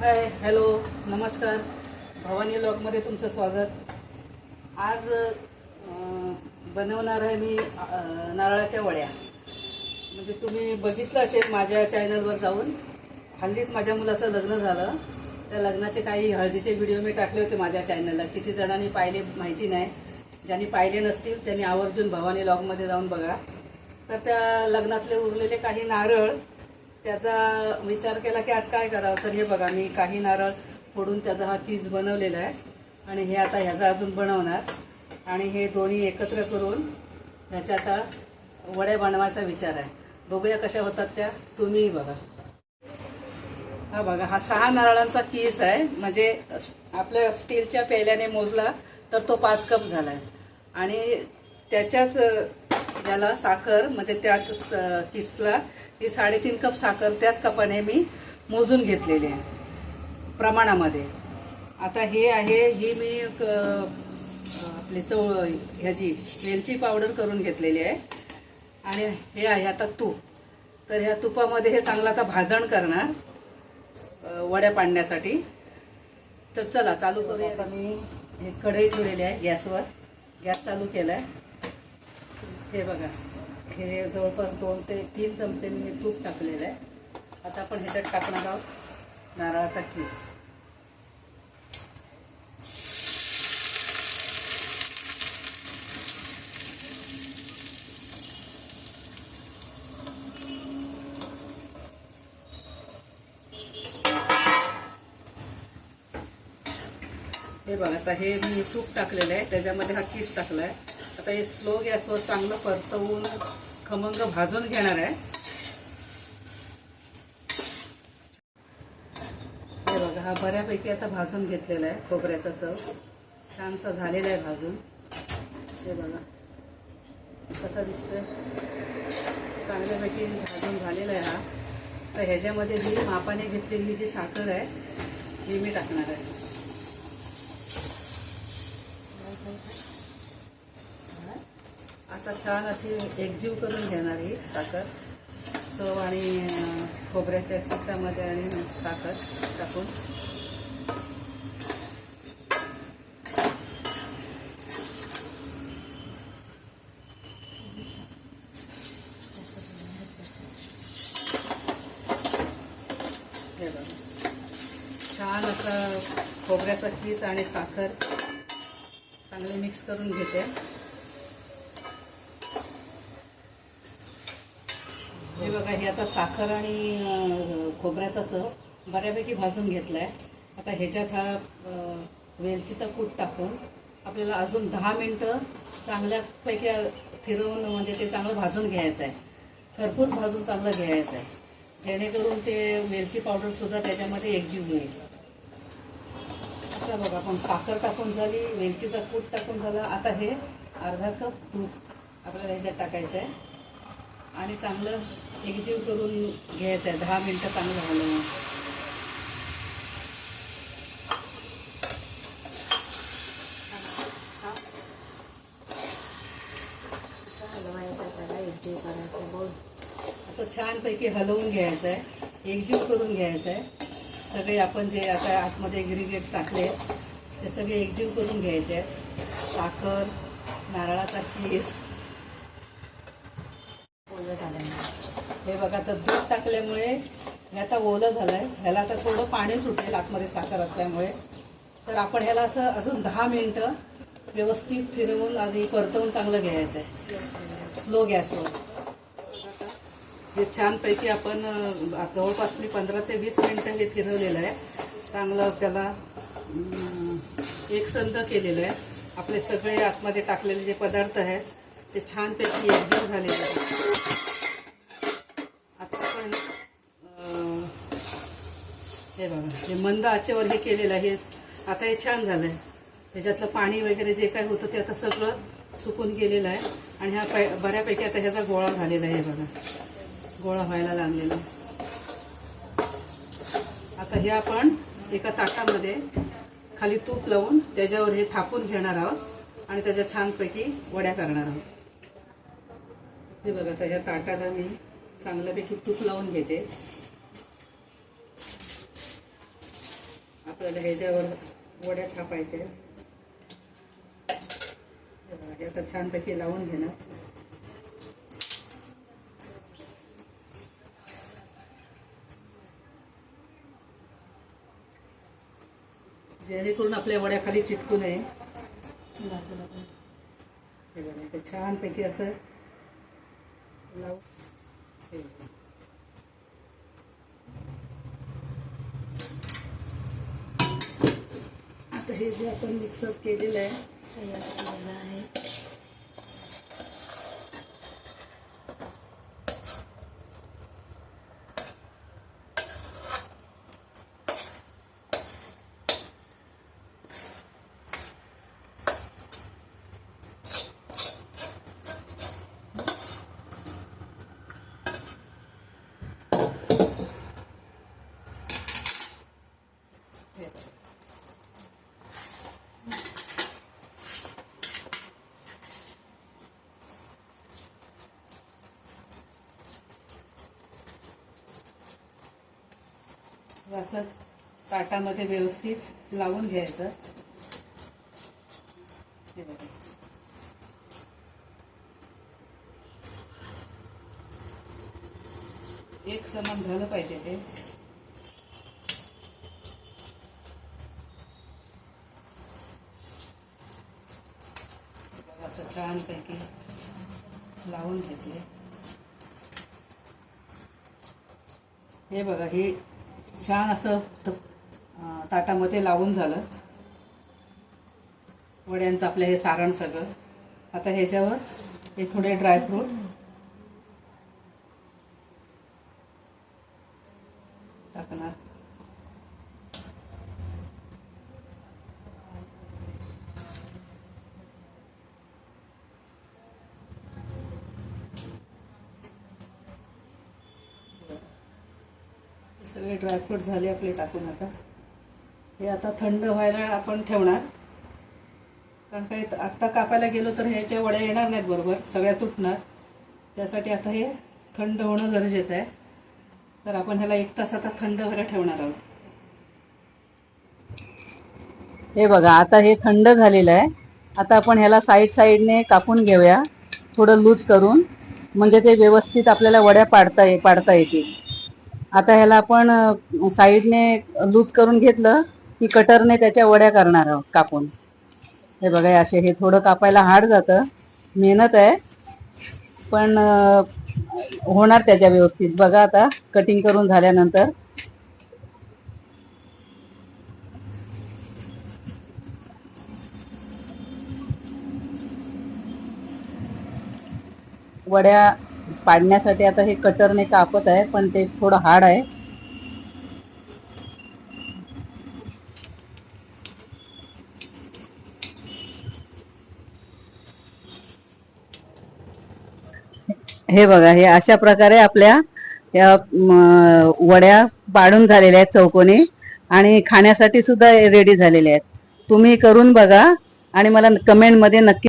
Hi hello नमस्कार. भवानी लॉकमध्ये तुमचं स्वागत. आज बनवणार आहे मी नारळाच्या वड्या. म्हणजे तुम्ही बघितलं असेल माझ्या चॅनलवर जाऊन. हल्लीच माझ्या मुलाचं लग्न झालं. त्या लग्नाचे काही हळदीचे व्हिडिओ मी टाकले होते माझ्या चॅनलला किती जणांनी पाहिले माहिती नाही. ज्यांनी पाहिले नसतील त्यांनी आवर्जून भवानी लॉगमध्ये जाऊन बघा. तर त्या लग्नातले उरलेले काही नारळ त्याचा विचार केला की आज काय करावं? तर हे बघा मी काही नारळ फोडून त्याचा हा कीस बनवलेला आहे. आणि हे आता ह्याचा अजून बनवणार. आणि हे दोन्ही एकत्र करून ह्याच्या आता वड्या बनवायचा विचार आहे. बघूया कशा होतात त्या. तुम्हीही बघा. हा बघा हा सहा नारळांचा केस आहे. म्हणजे आपल्या स्टीलच्या पेल्याने मोजला तर तो पाच कप झाला आहे आणि त्याच्याच ज्याला साखर म्हणजे त्या किसला ती साडेतीन कप साखर त्याच कपाने मी मोजून घेतलेली आहे प्रमाणामध्ये. आता हे आहे ही मी आपली चव ह्याची वेलची पावडर करून घेतलेली आहे. आणि हे आहे आता तूप. तर ह्या तुपामध्ये हे चांगलं आता भाजण करणार वड्या पाडण्यासाठी. तर चला चालू करूया. आता मी हे कढई ठेवलेली आहे गॅसवर. गॅस चालू केला आहे हे बघा. हे जवळपास दोन ते तीन चमचे मी तूप टाकलेलं आहे. आता आपण ह्याच्यात टाकणार आहोत नारळाचा किस. हे बघा आता हे मी तूप टाकलेलं आहे. त्याच्यामध्ये हा किस टाकला आहे आता हे स्लो गॅसवर चांगलं परतवून खमंग भाजून घेणार आहे. हे बघा हा बऱ्यापैकी आता भाजून घेतलेला आहे खोबऱ्याचा सव छानसा झालेला आहे भाजून. हे बघा कसा दिसतोय. चांगल्यापैकी भाजून झालेला आहे हा. तर ह्याच्यामध्ये मी मापाने घेतलेली जी साखर आहे ही मी टाकणार आहे. आता छान अशी एकजीव करून घेणार ही साखर चव आणि खोबऱ्याच्या किसामध्ये आणि ताकद टाकून. हे बघा. छान असं खोबऱ्याचा किस आणि साखर चांगले मिक्स करून घेते. हे बघा हे आता साखर आणि खोबऱ्याचा सव बऱ्यापैकी भाजून घेतला आहे आता ह्याच्यात हा वेलचीचा कूट टाकून आपल्याला अजून दहा मिनटं चांगल्यापैकी फिरवून म्हणजे ते चांगलं भाजून घ्यायचं आहे. खरपूस भाजून चांगलं घ्यायचं आहे. जेणेकरून ते वेलची पावडरसुद्धा त्याच्यामध्ये एकजीव होईल. आता बघा आपण साखर टाकून झाली वेलचीचा कूट टाकून झाला. आता हे अर्धा कप दूध आपल्याला ह्याच्यात टाकायचं आहे. आणि चांगलं एकजीव करून घ्यायचं आहे दहा मिनटं चांगलं हलवून असं हलवायचं त्याला एकजीव करायचं बोल. असं छानपैकी हलवून घ्यायचं आहे एकजीव करून घ्यायचं आहे सगळे आपण जे आता आतमध्ये इन्ग्रिडियंट टाकले ते सगळे एकजीव करून घ्यायचे. आहेत साखर नारळाचा केस ओलं झालं हे बघा तर दूध टाकल्यामुळे हे आता ओलं झालं आहे ह्याला आता थोडं पाणी सुटेल आतमध्ये साखर असल्यामुळे. तर आपण ह्याला असं अजून दहा मिनटं व्यवस्थित फिरवून आधी परतवून चांगलं घ्यायचं आहे स्लो गॅसवर हे छानपैकी आपण जवळपास मी पंधरा ते वीस मिनटं हे फिरवलेलं आहे. चांगलं त्याला एकसंध केलेलं आहे. आपले सगळे आतमध्ये टाकलेले जे पदार्थ आहेत ते छानपैकी एकजीव झालेले आहेत आता आपण अं, हे बघा हे मंद आचेवर हे केलेलं आहे. आता हे छान झालं आहे त्याच्यातलं पाणी वगैरे जे काही होतं ते आता सगळं सुकून गेलेलं आहे. आणि ह्या पै बऱ्यापैकी आता ह्याचा गोळा झालेला आहे बघा. गोळा व्हायला लागलेला आता हे आपण एका ताटामध्ये खाली तूप लावून त्याच्यावर हे थापून घेणार आहोत आणि त्याच्या छानपैकी वड्या करणार आहोत. हे बघा त्याच्या ह्या ताटाला मी चांगल्यापैकी तूप लावून घेते. आपल्याला ह्याच्यावर वड्या थापायच्या. आता छानपैकी लावून घेणार. जेणेकरून आपल्या वड्याखाली चिटकू नये. हे बघा छानपैकी असं लावू हे जे आपण मिक्सअप केलेलं आहे तयार केलेलं आहे हे बघा. हे असं ताटामध्ये व्यवस्थित लावून घ्यायचं. हे बघा. एक समान झालं पाहिजे ते. असं छानपैकी लावून घेतले. हे बघा हे छान असं ताटामध्ये लावून झालं. वड्यांचं आपलं हे सारण सगळं. आता ह्याच्यावर हे थोडे ड्रायफ्रूट टाकणार सगळे ड्रायफ्रूट झाले आपले टाकून आता. हे आता थंड व्हायला आपण ठेवणार. कारण काही आत्ता कापायला गेलो तर ह्याच्या वड्या येणार नाहीत बरोबर सगळ्या तुटणार. त्यासाठी आता हे थंड होणं गरजेचं आहे. तर आपण ह्याला एक तास आता थंड व्हायला ठेवणार आहोत. हे बघा आता हे थंड झालेलं आहे. आता आपण ह्याला साईड साईडने कापून घेऊया. थोडं लूज करून. म्हणजे ते व्यवस्थित आपल्याला वड्या पाडता ये पाडता येतील. आता ह्याला आपण साईडने लूज करून घेतलं की कटरने त्याच्या वड्या करणार आहोत कापून. हे बघा असे हे थोडं कापायला हार्ड जातं मेहनत आहे पण होणार त्याच्या व्यवस्थित. बघा आता कटिंग करून झाल्यानंतर. वड्या पाडण्यासाठी आता हे कटरने कापत आहे पण ते थोडं हार्ड आहे. हे बघा हे अशा प्रकारे आपल्या या वड्या पाडून झालेल्या आहेत चौकोनी आणि खाण्यासाठी सुद्धा रेडी झालेल्या आहेत. तुम्ही करून बघा आणि मला कमेंटमध्ये नक्की